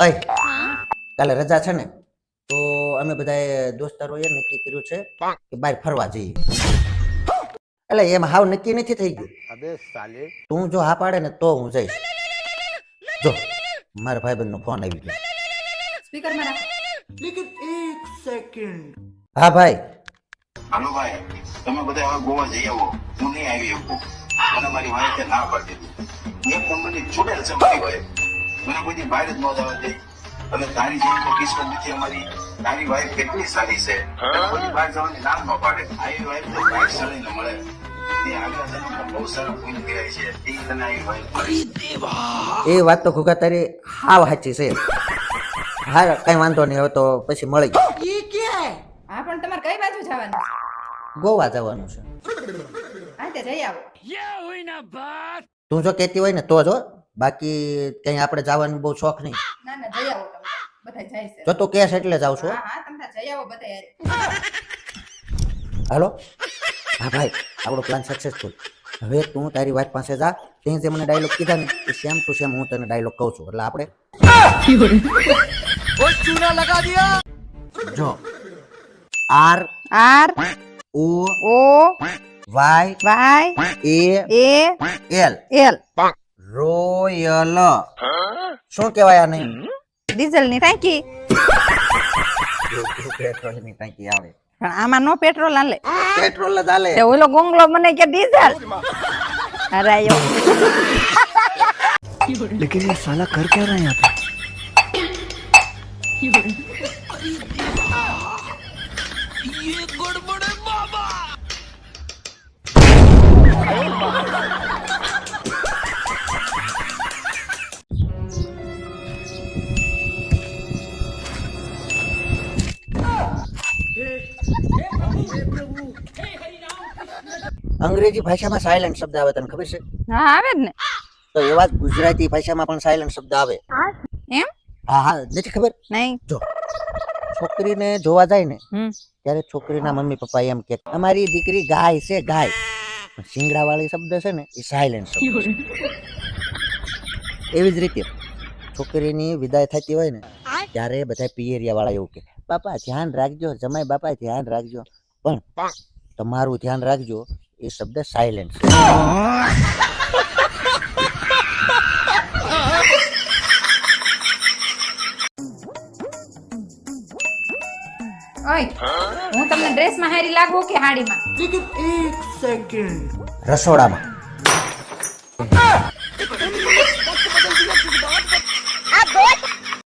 અય કાલે રજા છે ને તો અમે બધાએ દોસ્તારોએ નક્કી કર્યું છે કે બહાર ફરવા જઈએ. એટલે એમ હાવ નક્કી નથી થઈ ગયું. અબે સાલે. તું જો હા પાડે ને તો હું જઈશ. જો મારા ભાઈબંધનો ફોન આવી ગયો. હા ભાઈ. તમે બધા ગોવા જઈ આવો. હું નહીં આવી શકું. મારી વાઈફે ના પાડી દીધી. છે મારી વાઈફ. મને કોઈ બહાર જ ન જવા દે. અને તારી જેવી કિસ્મત નથી અમારી. તારી વાઈફ કેટલી સારી છે. તને કોઈ બહાર જવાની નામ ન પાડે. આવી વાઈફ તો બહાર ન મળે. એ વાત તો ખુગા તારી હાવ સાચી છે. હા કઈ વાંધો નહીં હવે તો પછી મળી હા પણ તમારે કઈ બાજુ જવાનું ગોવા જવાનું છે. હા તે જઈ આવો. તું જો કેતી હોય ને તો જો. બાકી કઈ આપણે જવાનું બહુ શોખ નહીં. ના ના જઈ આવો તમે. બધા જાય છે. જો તો કેસ એટલે જાઉં છો. હા હા તમે જઈ આવો બધા યાર હાલો? હા ભાઈ આપણો પ્લાન સક્સેસફુલ હવે તું તારી વાઈફ પાસે જા. તે જે મને ડાયલોગ કીધા ને એ સેમ ટુ સેમ હું તને ડાયલોગ કહું છું. એટલે આપણે જો. R R O O Y Y A A L L royal શું કહેવાય આને ડીઝલ ની ટાંકી પેટ્રોલની ટાંકી આવે પણ આમાં નો પેટ્રોલ આલે પેટ્રોલ જ હાલે તે ઓલો ગોંગલો મને કે ડીઝલ અરે આયો लेकिन ये साला कर क्या रहा है यहाँ पे અંગ્રેજી ભાષામાં સાયલન્ટ શબ્દ આવે તને ખબર છે? હા આવે જ ને. તો એવા જ ગુજરાતી ભાષામાં પણ સાયલન્ટ શબ્દ આવે. એમ? હા હા નથી ખબર? નહીં. જો છોકરીને જોવા જાય ને ત્યારે છોકરીના મમ્મી પપ્પા એમ કે અમારી દીકરી ગાય છે ગાય. સિંગડા વાળી શબ્દ છે ને એ સાયલન્ટ શબ્દ છે. એવી જ રીતે છોકરીની વિદાય થતી હોય ને ત્યારે બધા પિયરિયા વાળા એવું કે બાપા ધ્યાન રાખજો જમાઈ બાપા ધ્યાન રાખજો. પણ તમારું ધ્યાન રાખજો એ શબ્દ સાયલેન્ટ છે. ઓય હું તમને ડ્રેસમાં હારી લાગુ કે હાડીમાં? રસોડામાં.